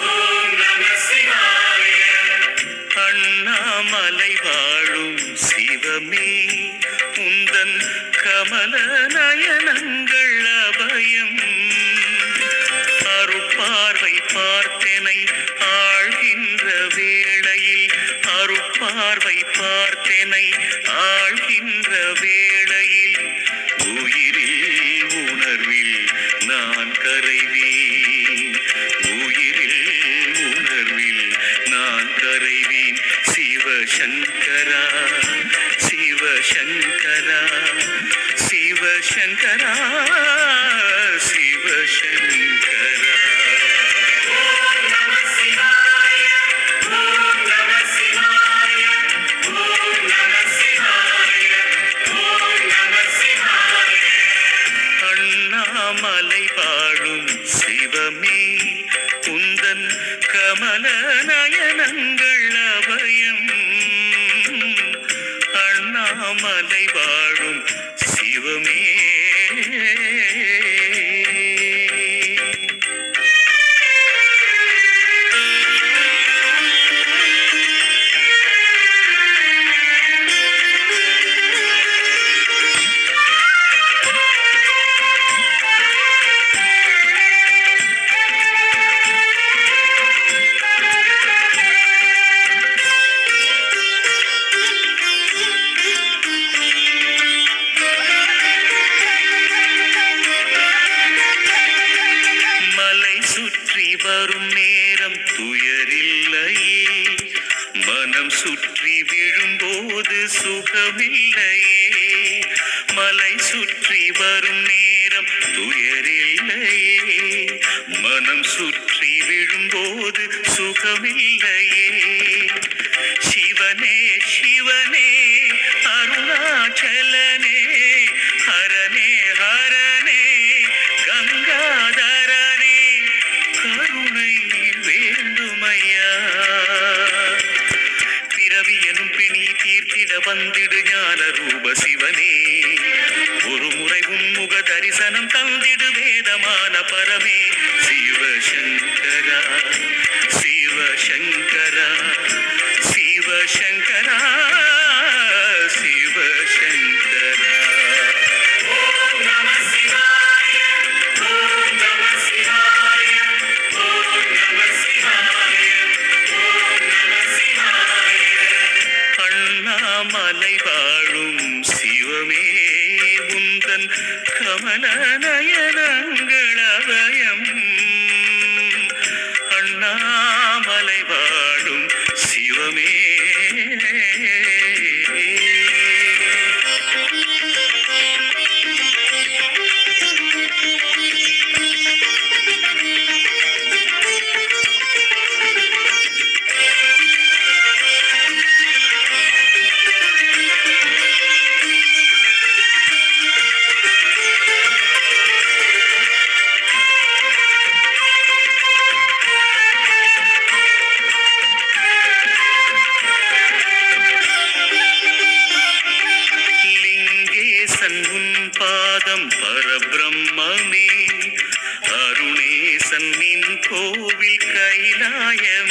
ஓம் நம சிவாய. அண்ணாமலை வாழும் சிவமே உந்தன் கமல நயனங்கள் அபயம். அருட்பார்வை பார்த்தனை பார்வை பார்த்தனை ஆழ்கின்ற வேளையில். உயிரில் உணர்வில் நான் கரைவேன். உயிரில் உணர்வில் நான் கரைவேன். சிவசங்கரா சிவசங்கரா சிவசங்கரா சிவசங்கரா. அண்ணாமலை வாழும் சிவமே. உந்தன் கமல நயனங்கள் சுற்றி விழும்போது சுகமில்லையே. மலை சுற்றி வரும் நேரம் துயரில்லையே. மனம் சுற்றி விழும்போது சுகமில்லையே. சிவனே சிவனே அருணாச்சலனே ஹரனே ஹரனே கங்காதரனே கருணை வேண்டுமையா. வந்திடு ஞான ரூப சிவனே. ஒரு முறை உன்முக தரிசனம் தந்திடு வேதமான பரமே. சிவசங்கர் உந்தன்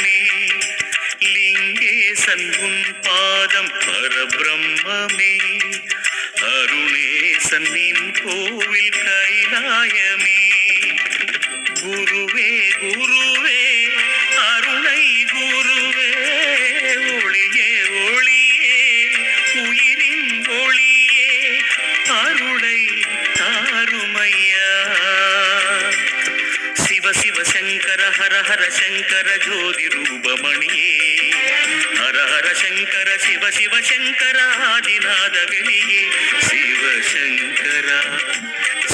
கைலாயமே லிங்கேசன் உன் பாதம் பரபிரம்மே அருணேசன் நின் கோவில் கைலாயமே. குருவே శంకర హర హర శంకర జ్యోతి రూపమణి హర హర శంకర శివ శివ శంకర ఆదినాద ಗಳಿಗೆ శివ శంకర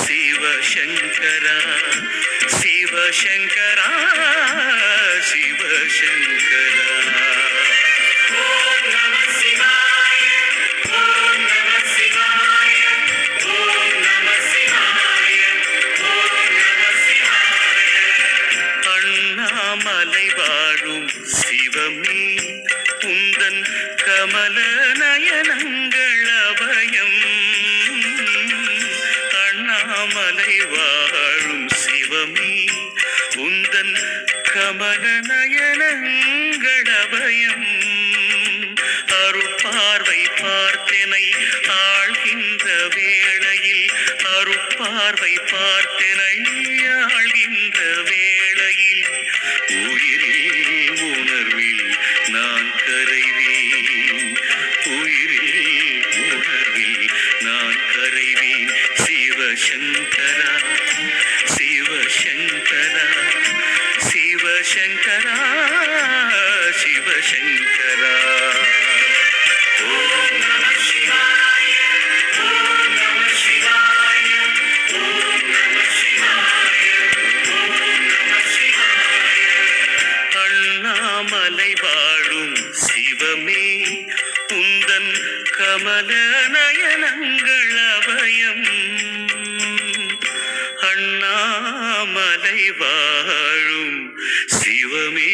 శివ శంకర శివ శంకర శివ శంకర ఓం నమ శివాయ அண்ணாமலை வாழும் சிவமே. உந்தன் கமல நயனங்களபயம் அருப்பார்வை பார்த்தனை ஆழ்கின்ற வேளையில். அருப்பார்வை பார்த்தனை ஆழ்கின்ற வேளையில். உயிரில் உணர்வில் நான் கரைவேன். சிவசங்கரா சிவசங்கரா சிவசங்கரா சிவசங்கரா. ஓம் நம சிவாய ஓம் நம சிவாய ஓம் நம சிவாய ஓம் நம சிவாய அண்ணாமலை வாழும் சிவமே உந்தன் கமல வாழும் சிவமே.